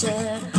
picture.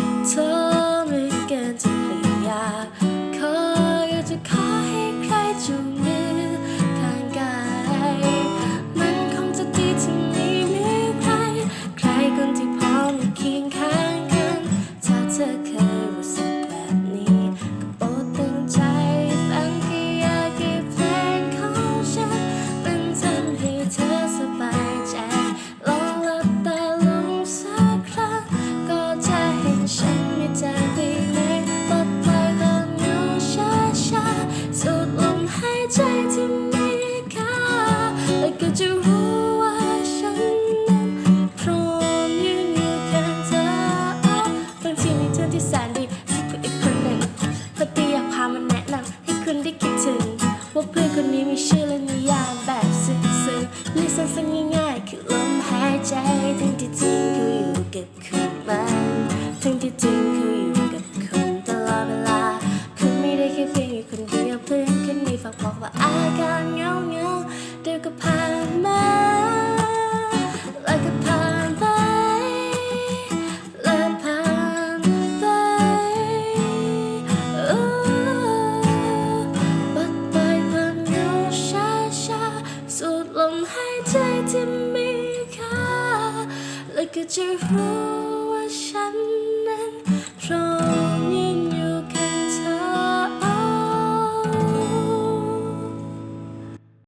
คนที่คิดถึง ว่าเพื่อนคนนี้มีชื่อและนิยามแบบซึ้งๆเรีอกสั้นๆง่ายๆคือลมหายใจ ทั้งที่จริงคืออยู่กับคนมันทั้งที่จริงคืออยู่กับคนตลอดเวลา คือไม่ได้แค่เพียงอยู่คนเดียวเพื่อนคนนี้ฝากบอกว่า Look at your was